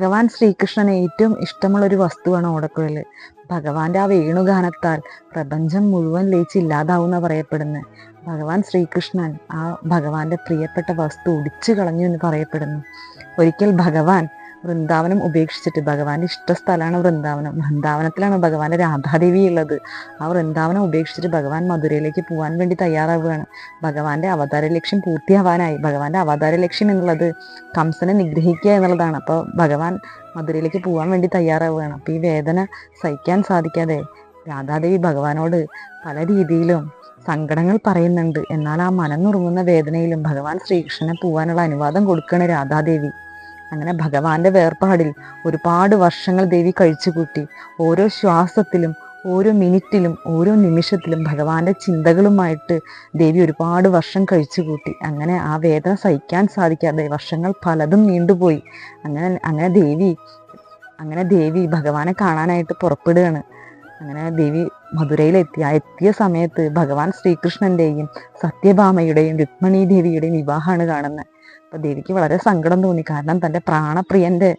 ഭഗവാൻ ശ്രീകൃഷ്ണന് ഏറ്റവും ഇഷ്ടമുള്ള ഒരു വസ്തുവാണ് ഓടക്കുഴൽ. ഭഗവാന്റെ ആ വേണുഗാനത്താൽ പ്രപഞ്ചം മുഴുവൻ ലയിച്ച് ഇല്ലാതാവുന്ന പറയപ്പെടുന്നു. ഭഗവാൻ ശ്രീകൃഷ്ണൻ ആ ഭഗവാന്റെ പ്രിയപ്പെട്ട വസ്തു ഒടിച്ചു കളഞ്ഞു എന്ന് പറയപ്പെടുന്നു. ഒരിക്കൽ ഭഗവാൻ വൃന്ദാവനം ഉപേക്ഷിച്ചിട്ട് ഭഗവാന്റെ ഇഷ്ടസ്ഥലമാണ് വൃന്ദാവനം. വൃന്ദാവനത്തിലാണ് ഭഗവാന്റെ രാധാദേവി ഉള്ളത്. ആ വൃന്ദാവനം ഉപേക്ഷിച്ചിട്ട് ഭഗവാൻ മധുരയിലേക്ക് പോകാൻ വേണ്ടി തയ്യാറാവുകയാണ്. ഭഗവാന്റെ അവതാര ലക്ഷ്യം പൂർത്തിയാവാനായി. ഭഗവാന്റെ അവതാര ലക്ഷ്യം എന്നുള്ളത് കംസനെ നിഗ്രഹിക്കുക എന്നുള്ളതാണ്. അപ്പോൾ ഭഗവാൻ മധുരയിലേക്ക് പോകാൻ വേണ്ടി തയ്യാറാവുകയാണ്. അപ്പോൾ ഈ വേദന സഹിക്കാൻ സാധിക്കാതെ രാധാദേവി ഭഗവാനോട് പല രീതിയിലും സങ്കടങ്ങൾ പറയുന്നുണ്ട്. എന്നാൽ ആ മനന്നുറുങ്ങുന്ന വേദനയിലും ഭഗവാൻ ശ്രീകൃഷ്ണനെ പോവാനുള്ള അനുവാദം കൊടുക്കുകയാണ് രാധാദേവി. അങ്ങനെ ഭഗവാന്റെ വേർപാടിൽ ഒരുപാട് വർഷങ്ങൾ ദേവി കഴിച്ചുകൂട്ടി. ഓരോ ശ്വാസത്തിലും ഓരോ മിനിറ്റിലും ഓരോ നിമിഷത്തിലും ഭഗവാന്റെ ചിന്തകളുമായിട്ട് ദേവി ഒരുപാട് വർഷം കഴിച്ചുകൂട്ടി. അങ്ങനെ ആ വേദന സഹിക്കാൻ സാധിക്കാതെ വർഷങ്ങൾ പലതും നീണ്ടുപോയി. അങ്ങനെ അങ്ങനെ ദേവി അങ്ങനെ ദേവി ഭഗവാനെ കാണാനായിട്ട് പുറപ്പെടുകയാണ്. അങ്ങനെ ദേവി മധുരയിലെത്തി. ആ എത്തിയ സമയത്ത് ഭഗവാൻ ശ്രീകൃഷ്ണന്റെയും സത്യഭാമയുടെയും രുക്മിണി ദേവിയുടെയും വിവാഹമാണ് കാണുന്നത്. അപ്പൊ ദേവിക്ക് വളരെ സങ്കടം തോന്നി. കാരണം തന്റെ പ്രാണപ്രിയന്റെ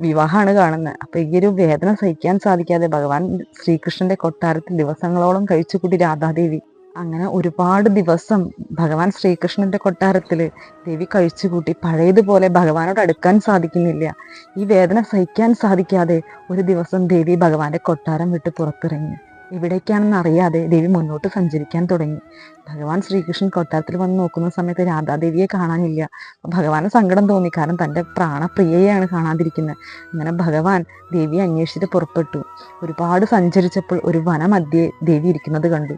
വിവാഹമാണ് കാണുന്നത്. അപ്പൊ ഈ ഒരു വേദന സഹിക്കാൻ സാധിക്കാതെ ഭഗവാൻ ശ്രീകൃഷ്ണന്റെ കൊട്ടാരത്തിൽ ദിവസങ്ങളോളം കഴിച്ചുകൂട്ടി രാധാദേവി അങ്ങനെ ഒരുപാട് ദിവസം ഭഗവാൻ ശ്രീകൃഷ്ണന്റെ കൊട്ടാരത്തിൽ ദേവി കഴിച്ചുകൂട്ടി പഴയതുപോലെ ഭഗവാനോട് അടുക്കാൻ സാധിക്കുന്നില്ല. ഈ വേദന സഹിക്കാൻ സാധിക്കാതെ ഒരു ദിവസം ദേവി ഭഗവാന്റെ കൊട്ടാരം വിട്ട് പുറത്തിറങ്ങി. എവിടേക്കാണെന്ന് അറിയാതെ ദേവി മുന്നോട്ട് സഞ്ചരിക്കാൻ തുടങ്ങി. ഭഗവാൻ ശ്രീകൃഷ്ണൻ കൊട്ടാരത്തിൽ വന്ന് നോക്കുന്ന സമയത്ത് രാധാദേവിയെ കാണാനില്ല. ഭഗവാന് സങ്കടം തോന്നി. കാരണം തന്റെ പ്രാണപ്രിയയാണ് കാണാതിരിക്കുന്നത്. അങ്ങനെ ഭഗവാൻ ദേവിയെ അന്വേഷിച്ചിട്ട് പുറപ്പെട്ടു. ഒരുപാട് സഞ്ചരിച്ചപ്പോൾ ഒരു വനമധ്യേ ദേവി ഇരിക്കുന്നത് കണ്ടു.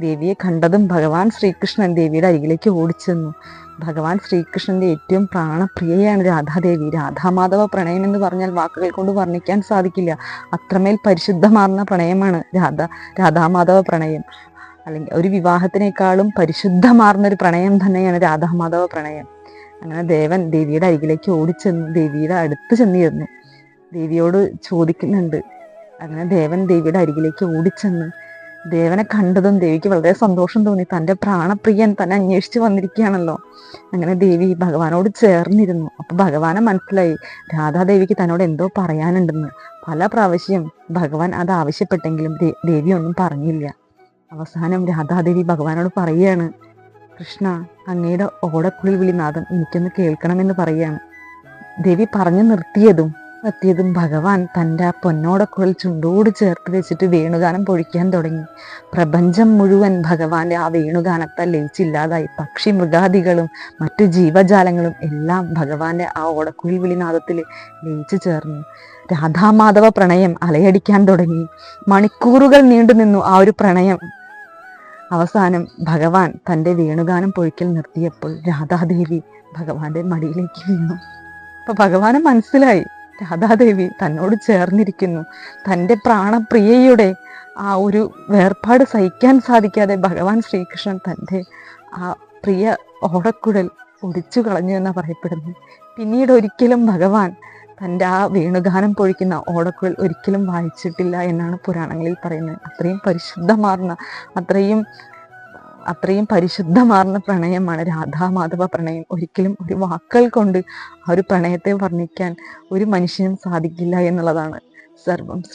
ദേവിയെ കണ്ടതും ഭഗവാൻ ശ്രീകൃഷ്ണൻ ദേവിയുടെ അരികിലേക്ക് ഓടിച്ചെന്നു. ഭഗവാൻ ശ്രീകൃഷ്ണന്റെ ഏറ്റവും പ്രാണപ്രിയയാണ് രാധാദേവി. രാധാമാധവ പ്രണയം എന്ന് പറഞ്ഞാൽ വാക്കുകൾ കൊണ്ട് വർണിക്കാൻ സാധിക്കില്ല. അത്രമേൽ പരിശുദ്ധമാർന്ന പ്രണയമാണ് രാധ രാധാമാധവ പ്രണയം. അല്ലെങ്കിൽ ഒരു വിവാഹത്തിനേക്കാളും പരിശുദ്ധമാർന്ന ഒരു പ്രണയം തന്നെയാണ് രാധാമാധവ പ്രണയം. അങ്ങനെ ദേവൻ ദേവിയുടെ അരികിലേക്ക് ഓടിച്ചെന്നു ദേവിയുടെ അടുത്ത് ചെന്നിരുന്നു. ദേവിയോട് ചോദിക്കുന്നുണ്ട്. അങ്ങനെ ദേവൻ ദേവിയുടെ അരികിലേക്ക് ഓടിച്ചെന്ന്. ദേവനെ കണ്ടതും ദേവിക്ക് വളരെ സന്തോഷം തോന്നി. തന്റെ പ്രാണപ്രിയൻ തന്നെ അന്വേഷിച്ച് വന്നിരിക്കുകയാണല്ലോ. അങ്ങനെ ദേവി ഭഗവാനോട് ചേർന്നിരുന്നു. അപ്പൊ ഭഗവാനെ മനസ്സിലായി. രാധാദേവിക്ക് തന്നോട് എന്തോ പറയാനുണ്ടെന്ന്. പല പ്രാവശ്യം ഭഗവാൻ അത് ആവശ്യപ്പെട്ടെങ്കിലും ദേവി ഒന്നും പറഞ്ഞില്ല. അവസാനം രാധാദേവി ഭഗവാനോട് പറയുകയാണ് കൃഷ്ണ അങ്ങയുടെ ഓടക്കുള്ളിൽ വിളിനാഥം എനിക്കൊന്ന് കേൾക്കണമെന്ന് പറയുകയാണ്. ദേവി പറഞ്ഞു നിർത്തിയതും എത്തിയതും ഭഗവാൻ തന്റെ ആ പൊന്നോടക്കുഴൽ ചുണ്ടോട് ചേർത്ത് വെച്ചിട്ട് വേണുഗാനം പൊഴിക്കാൻ തുടങ്ങി. പ്രപഞ്ചം മുഴുവൻ ഭഗവാന്റെ ആ വേണുഗാനത്താൽ ലയിച്ചില്ലാതായി. പക്ഷി മൃഗാദികളും മറ്റു ജീവജാലങ്ങളും എല്ലാം ഭഗവാന്റെ ആ ഓടക്കുഴൽ വിളിനാദത്തിൽ ലയിച്ചു ചേർന്നു. രാധാമാധവ പ്രണയം അലയടിക്കാൻ തുടങ്ങി. മണിക്കൂറുകൾ നീണ്ടു നിന്നു ആ ഒരു പ്രണയം. അവസാനം ഭഗവാൻ തന്റെ വേണുഗാനം പൊഴിക്കൽ നിർത്തിയപ്പോൾ രാധാദേവി ഭഗവാന്റെ മടിയിലേക്ക് വീണു. അപ്പൊ ഭഗവാന് മനസ്സിലായി. രാധാദേവി തന്നോട് ചേർന്നിരിക്കുന്നു. തന്റെ പ്രാണപ്രിയയുടെ ആ ഒരു വേർപാട് സഹിക്കാൻ സാധിക്കാതെ ഭഗവാൻ ശ്രീകൃഷ്ണൻ തന്റെ ആ പ്രിയ ഓടക്കുഴൽ ഒടിച്ചു കളഞ്ഞു എന്നാണ് പറയപ്പെടുന്നു പിന്നീട് ഒരിക്കലും ഭഗവാൻ തന്റെ ആ വേണുഗാനം പൊഴിക്കുന്ന ഓടക്കുഴൽ ഒരിക്കലും വായിച്ചിട്ടില്ല എന്നാണ് പുരാണങ്ങളിൽ പറയുന്നത്. അത്രയും പരിശുദ്ധമാർന്ന അത്രയും അത്രയും പരിശുദ്ധമാർന്ന പ്രണയമാണ് രാധാമാധവ പ്രണയം. ഒരിക്കലും ഒരു വാക്കുകൾ കൊണ്ട് ആ ഒരു പ്രണയത്തെ വർണിക്കാൻ ഒരു മനുഷ്യനും സാധിക്കില്ല എന്നുള്ളതാണ് സർവം ശ്രീ